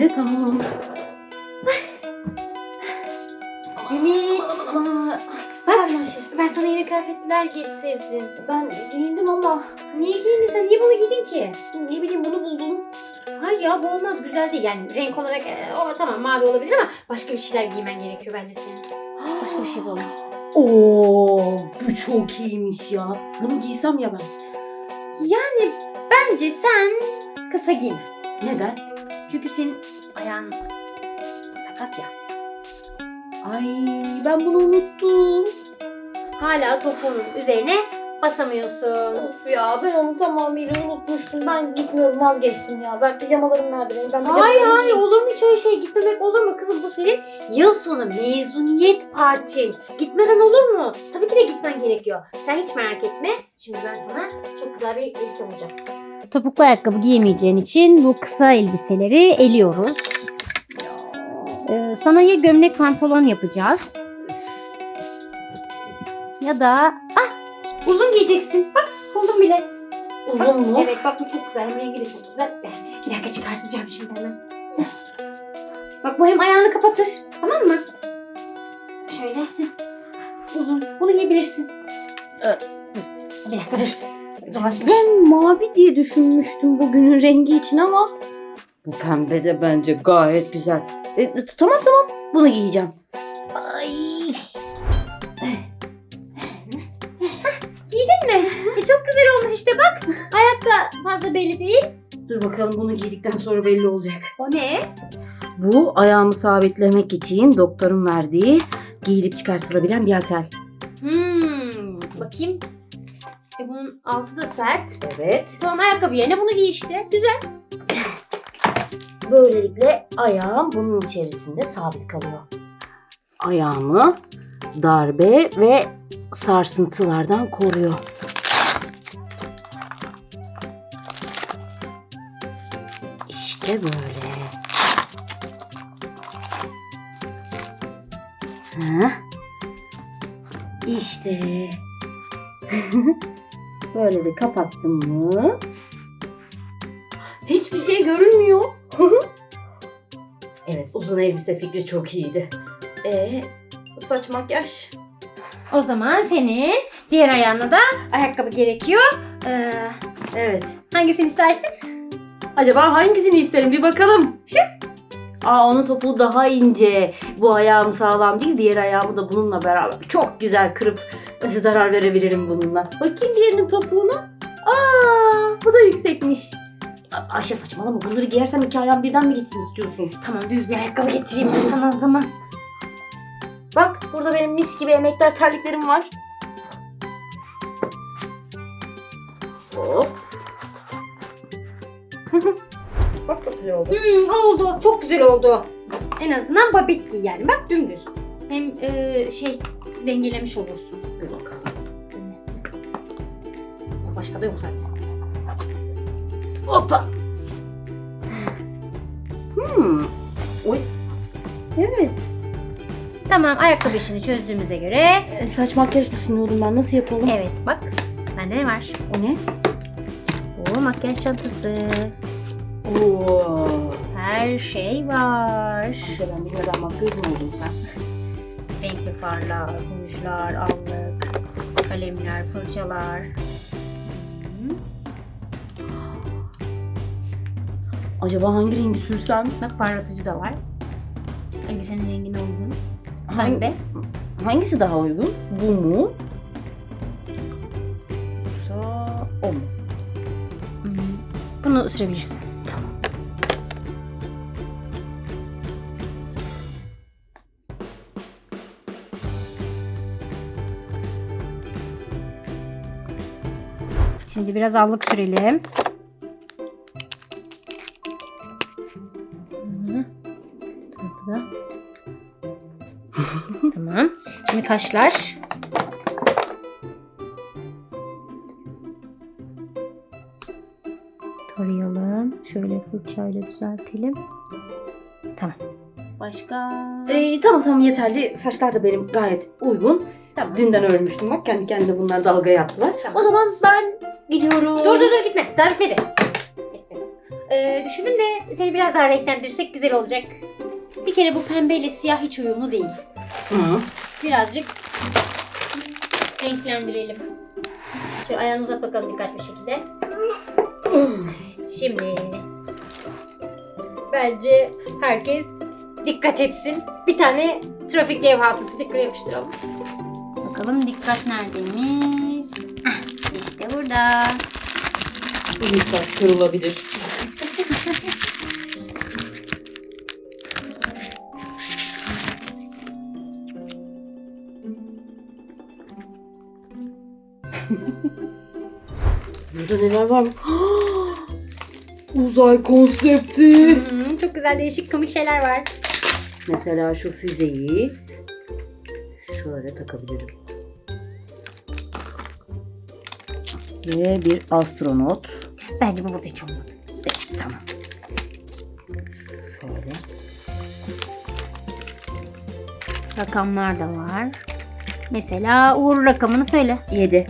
bence tamam. Ümit. Bak ben sana yeni kıyafetler getirdim. Ben giyindim ama Niye giydin sen? Niye bunu giydin ki? ne bileyim bunu buldum. Hayır ya bu olmaz güzel değil yani renk olarak e, o tamam mavi olabilir ama başka bir şeyler giymen gerekiyor bence senin. Başka bir şey bul. Oo, bu çok iyiymiş ya. Bunu giysem ya ben. Yani bence sen kısa giyme. Neden? Çünkü senin ayağın sakat ya. Ay ben bunu unuttum. Hala topuğunun üzerine basamıyorsun. Of ya ben onu tamamıyla unutmuştum. Ben gitmiyorum vazgeçtim ya. Ben pijamalarım nerede benim? Ben Hayır hayır olur mu hiç öyle şey gitmemek olur mu kızım bu senin yıl sonu mezuniyet partin. Gitmeden olur mu? Tabii ki de gitmen gerekiyor. Sen hiç merak etme. Şimdi ben sana çok güzel bir elbise bulacağım. Topuklu ayakkabı giyemeyeceğin için bu kısa elbiseleri eliyoruz. Ee, sana ya gömlek pantolon yapacağız. Ya da ah uzun giyeceksin. Bak buldum bile. Uzun mu? Evet bak bu çok güzel. Hem rengi de çok güzel. Bir dakika çıkartacağım şimdi hemen. Bak bu hem ayağını kapatır. Tamam mı? Şöyle. Uzun. Bunu giyebilirsin. Evet. Bir dakika dur. Dolaşmış. Ben mavi diye düşünmüştüm bugünün rengi için ama bu pembe de bence gayet güzel. E, tamam tamam bunu giyeceğim. Ay. Giydin mi? E, çok güzel olmuş işte bak. Ayak da fazla belli değil. Dur bakalım bunu giydikten sonra belli olacak. O ne? Bu ayağımı sabitlemek için doktorun verdiği giyilip çıkartılabilen bir atel. Hmm, bakayım. E, bunun altı da sert. Evet. Tamam ayakkabı yerine bunu giy işte. Güzel. Böylelikle ayağım bunun içerisinde sabit kalıyor. Ayağımı darbe ve sarsıntılardan koruyor. İşte böyle. Ha? İşte. böyle de kapattım mı? Hiçbir şey görünmüyor. evet uzun elbise fikri çok iyiydi. Ee, saç makyaj. O zaman senin diğer ayağına da ayakkabı gerekiyor. Ee, Evet. hangisini istersin? Acaba hangisini isterim bir bakalım. Şu. Aa onun topuğu daha ince. Bu ayağım sağlam değil. Diğer ayağımı da bununla beraber çok güzel kırıp zarar verebilirim bununla. Bakayım diğerinin topuğuna. Aa bu da yüksekmiş. A- Ayşe saçmalama bunları giyersem iki ayağım birden mi gitsin istiyorsun? Tamam düz bir ayakkabı getireyim ben sana o zaman. Bak burada benim mis gibi emektar terliklerim var. Hop. Bak çok güzel oldu. Hmm, oldu. Çok güzel oldu. En azından babet giy yani. Bak dümdüz. Hem e, şey dengelemiş olursun. Başka da yok zaten. Hoppa. Hmm. Oy. Evet. Tamam ayakkabı işini çözdüğümüze göre. E, saç makyaj düşünüyordum ben. Nasıl yapalım? Evet bak. Bende ne var? O ne? O makyaj çantası. Oo. Her şey var. Ayşe ben bilmeden makyaj mı oldun sen? Renkli farlar, rujlar, allık, kalemler, fırçalar. Acaba hangi rengi sürsem? Bak parlatıcı da var. Elbisenin rengine uygun. Hangi- Pembe. Hangisi daha uygun? Bu mu? Yoksa o mu? Hı. Bunu sürebilirsin. Tamam. Şimdi biraz allık sürelim. Tamam. Şimdi kaşlar. Tarayalım. Şöyle fırçayla düzeltelim. Tamam. Başka? Ee, tamam tamam yeterli. Saçlar da benim gayet uygun. Tamam. Dünden örmüştüm bak kendi kendine bunlar dalga yaptılar. Tamam. O zaman ben gidiyorum. Dur dur dur gitme. Daha bitmedi. Bitmedi. Ee, düşündüm de seni biraz daha renklendirsek güzel olacak. Bir kere bu pembeyle siyah hiç uyumlu değil. Hı. Birazcık renklendirelim. Şöyle ayağını uzat bakalım dikkatli bir şekilde. Evet şimdi bence herkes dikkat etsin. Bir tane trafik levhası sticker yapıştıralım. Bakalım dikkat neredeymiş? Ah, işte burada. Bu miktar kırılabilir. Burada neler var? Uzay konsepti. Hmm, çok güzel değişik komik şeyler var. Mesela şu füzeyi şöyle takabilirim. Ve bir astronot. Bence bu burada hiç olmadı. Tamam. Şöyle. Rakamlar da var. Mesela Uğur rakamını söyle. 7.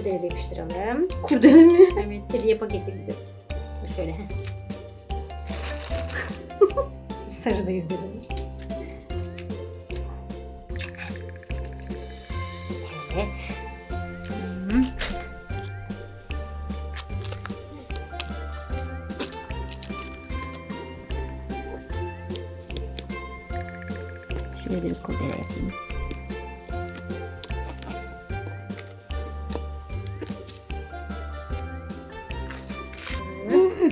Kurdele de yapıştıralım. Kurdele mi? Evet, hediye paketi gibi. Şöyle. Sarı da izledim. Evet. Şöyle bir kurdele yapayım.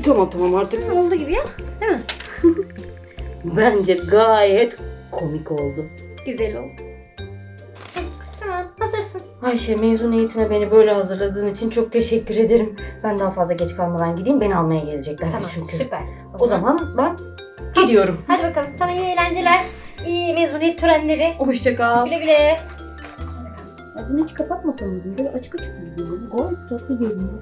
Tamam tamam artık. Oldu gibi ya. Değil mi? Bence gayet komik oldu. Güzel oldu. Tamam, hazırsın. Ayşe mezuniyetime beni böyle hazırladığın için çok teşekkür ederim. Ben daha fazla geç kalmadan gideyim. Beni almaya gelecekler Tamam, çünkü. süper. O zaman ben gidiyorum. Hadi bakalım, sana iyi eğlenceler. iyi mezuniyet törenleri. Hoşça kal. Güle güle. bunu hiç kapatmasam mıydım? Böyle açık açık mıydı? Gayet tatlı görünüyor.